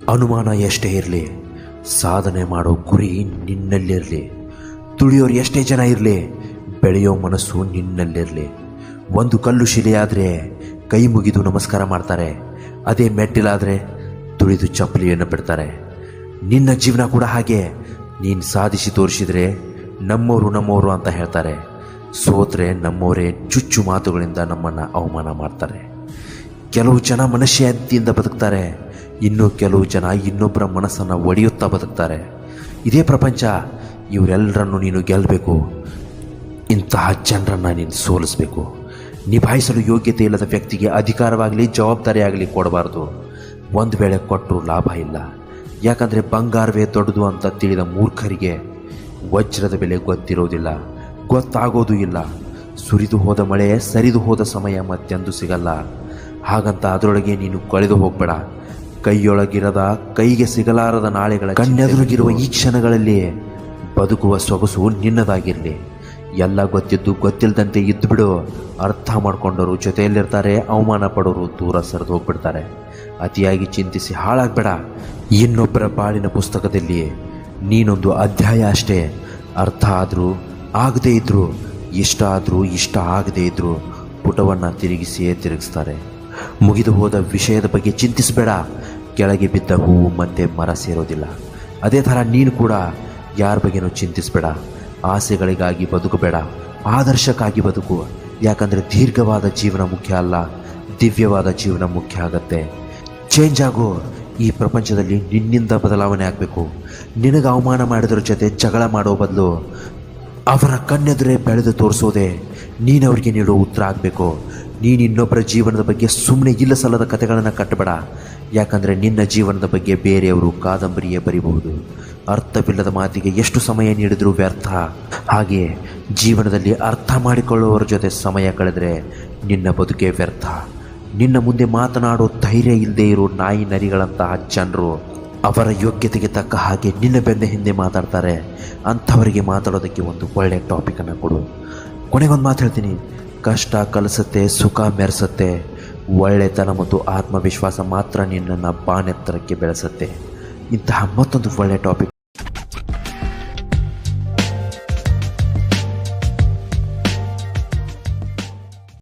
ಅನುಮಾನ ಎಷ್ಟೇ ಇರಲಿ, ಸಾಧನೆ ಮಾಡೋ ಗುರಿ ನಿನ್ನಲ್ಲಿರಲಿ, ತುಳಿಯೋರು ಎಷ್ಟೇ ಜನ ಇರಲಿ, ಬೆಳೆಯೋ ಮನಸ್ಸು ನಿನ್ನಲ್ಲಿರಲಿ. ಒಂದು ಕಲ್ಲು ಶಿಲೆಯಾದರೆ ಕೈ ಮುಗಿದು ನಮಸ್ಕಾರ ಮಾಡ್ತಾರೆ, ಅದೇ ಮೆಟ್ಟಿಲಾದರೆ ತುಳಿದು ಚಪ್ಪಲಿಯನ್ನು ಬಿಡ್ತಾರೆ. ನಿನ್ನ ಜೀವನ ಕೂಡ ಹಾಗೆ, ನೀನು ಸಾಧಿಸಿ ತೋರಿಸಿದ್ರೆ ನಮ್ಮವರು ನಮ್ಮವರು ಅಂತ ಹೇಳ್ತಾರೆ. ಸೋತ್ರೆ ನಮ್ಮವರೇ ಚುಚ್ಚು ಮಾತುಗಳಿಂದ ನಮ್ಮನ್ನು ಅವಮಾನ ಮಾಡ್ತಾರೆ. ಕೆಲವು ಜನ ಮನಶಾಂತಿಯಿಂದ ಬದುಕ್ತಾರೆ ಇನ್ನು ಕೆಲವು ಜನ ಇನ್ನೊಬ್ಬರ ಮನಸ್ಸನ್ನು ಒಡೆಯುತ್ತಾ ಬದುಕ್ತಾರೆ. ಇದೇ ಪ್ರಪಂಚ, ಇವರೆಲ್ಲರನ್ನು ನೀನು ಗೆಲ್ಲಬೇಕು ಇಂತಹ ಜನರನ್ನು ನೀನು ಸೋಲಿಸಬೇಕು. ನಿಭಾಯಿಸಲು ಯೋಗ್ಯತೆ ಇಲ್ಲದ ವ್ಯಕ್ತಿಗೆ ಅಧಿಕಾರವಾಗಲಿ, ಜವಾಬ್ದಾರಿ ಆಗಲಿ ಕೊಡಬಾರ್ದು. ಒಂದು ವೇಳೆ ಕೊಟ್ಟರು ಲಾಭ ಇಲ್ಲ. ಯಾಕಂದರೆ ಬಂಗಾರವೇ ದೊಡ್ಡದು ಅಂತ ತಿಳಿದ ಮೂರ್ಖರಿಗೆ ವಜ್ರದ ಬೆಲೆ ಗೊತ್ತಿರೋದಿಲ್ಲ. ಗೊತ್ತಾಗೋದು ಇಲ್ಲ. ಸುರಿದು ಹೋದ ಮಳೆ, ಸರಿದು ಹೋದ ಸಮಯ ಮತ್ತೆಂದು ಸಿಗಲ್ಲ. ಹಾಗಂತ ಅದರೊಳಗೆ ನೀನು ಕಳೆದು ಹೋಗ್ಬೇಡ. ಕೈಯೊಳಗಿರದ ಕೈಗೆ ಸಿಗಲಾರದ ನಾಳೆಗಳ ಕಣ್ಣೆದುರುಗಿರುವ ಈ ಕ್ಷಣಗಳಲ್ಲಿ ಬದುಕುವ ಸೊಗಸು ನಿನ್ನದಾಗಿರಲಿ. ಎಲ್ಲ ಗೊತ್ತಿದ್ದು ಗೊತ್ತಿಲ್ಲದಂತೆ ಇದ್ದು ಬಿಡು. ಅರ್ಥ ಮಾಡಿಕೊಂಡವರು ಜೊತೆಯಲ್ಲಿರ್ತಾರೆ ಅವಮಾನ ಪಡೋರು ದೂರ ಸರಿದು ಹೋಗ್ಬಿಡ್ತಾರೆ. ಅತಿಯಾಗಿ ಚಿಂತಿಸಿ ಹಾಳಾಗಬೇಡ. ಇನ್ನೊಬ್ಬರ ಬಾಳಿನ ಪುಸ್ತಕದಲ್ಲಿ ನೀನೊಂದು ಅಧ್ಯಾಯ ಅಷ್ಟೇ. ಅರ್ಥ ಆದರೂ ಆಗದೇ ಇದ್ದರೂ ಇಷ್ಟ ಆದರೂ ಇಷ್ಟ ಆಗದೇ ಇದ್ದರೂ ಪುಟವನ್ನು ತಿರುಗಿಸಿಯೇ ತಿರುಗಿಸ್ತಾರೆ. ಮುಗಿದು ಹೋದ ವಿಷಯದ ಬಗ್ಗೆ ಚಿಂತಿಸಬೇಡ. ಕೆಳಗೆ ಬಿದ್ದ ಹೂವು ಮತ್ತೆ ಮರ ಸೇರೋದಿಲ್ಲ. ಅದೇ ಥರ ನೀನು ಕೂಡ ಯಾರ ಬಗ್ಗೆನೂ ಚಿಂತಿಸಬೇಡ. ಆಸೆಗಳಿಗಾಗಿ ಬದುಕಬೇಡ. ಆದರ್ಶಕ್ಕಾಗಿ ಬದುಕು. ಯಾಕಂದರೆ ದೀರ್ಘವಾದ ಜೀವನ ಮುಖ್ಯ ಅಲ್ಲ. ದಿವ್ಯವಾದ ಜೀವನ ಮುಖ್ಯ ಆಗತ್ತೆ. ಚೇಂಜ್ ಆಗೋ. ಈ ಪ್ರಪಂಚದಲ್ಲಿ ನಿನ್ನಿಂದ ಬದಲಾವಣೆ ಆಗಬೇಕು. ನಿನಗೆ ಅವಮಾನ ಮಾಡಿದ್ರ ಜೊತೆ ಜಗಳ ಮಾಡೋ ಬದಲು ಅವರ ಕಣ್ಣೆದುರೇ ಬೆಳೆದು ತೋರಿಸೋದೆ ನೀನವ್ರಿಗೆ ನೀಡೋ ಉತ್ತರ ಆಗಬೇಕು. ನೀನು ಇನ್ನೊಬ್ಬರ ಜೀವನದ ಬಗ್ಗೆ ಸುಮ್ಮನೆ ಇಲ್ಲ ಸಲ್ಲದ ಕಥೆಗಳನ್ನು ಕಟ್ಟಬೇಡ. ಯಾಕಂದರೆ ನಿನ್ನ ಜೀವನದ ಬಗ್ಗೆ ಬೇರೆಯವರು ಕಾದಂಬರಿಯೇ ಬರೀಬಹುದು. ಅರ್ಥವಿಲ್ಲದ ಮಾತಿಗೆ ಎಷ್ಟು ಸಮಯ ನೀಡಿದರೂ ವ್ಯರ್ಥ. ಹಾಗೆ ಜೀವನದಲ್ಲಿ ಅರ್ಥ ಮಾಡಿಕೊಳ್ಳುವವರ ಜೊತೆ ಸಮಯ ಕಳೆದರೆ ನಿನ್ನ ಬದುಕೇ ವ್ಯರ್ಥ. ನಿನ್ನ ಮುಂದೆ ಮಾತನಾಡೋ ಧೈರ್ಯ ಇಲ್ಲದೆ ಇರೋ ನಾಯಿ ನರಿಗಳಂತಹ ಜನರು ಅವರ ಯೋಗ್ಯತೆಗೆ ತಕ್ಕ ಹಾಗೆ ನಿನ್ನ ಬೆನ್ನ ಹಿಂದೆ ಮಾತಾಡ್ತಾರೆ. ಅಂಥವರಿಗೆ ಮಾತಾಡೋದಕ್ಕೆ ಒಂದು ಒಳ್ಳೆಯ ಟಾಪಿಕನ್ನು ಕೊಡು. ಕೊನೆಗೊಂದು ಮಾತು ಹೇಳ್ತೀನಿ. ಕಷ್ಟ ಕಲಿಸುತ್ತೆ, ಸುಖ ಮೆರೆಸುತ್ತೆ. ಒಳ್ಳೆತನ ಮತ್ತು ಆತ್ಮವಿಶ್ವಾಸ ಮಾತ್ರ ನಿನ್ನನ್ನು ಬಾನೆತ್ತರಕ್ಕೆ ಬೆಳೆಸುತ್ತೆ. ಇಂತಹ ಮತ್ತೊಂದು ಒಳ್ಳೆಯ ಟಾಪಿಕ್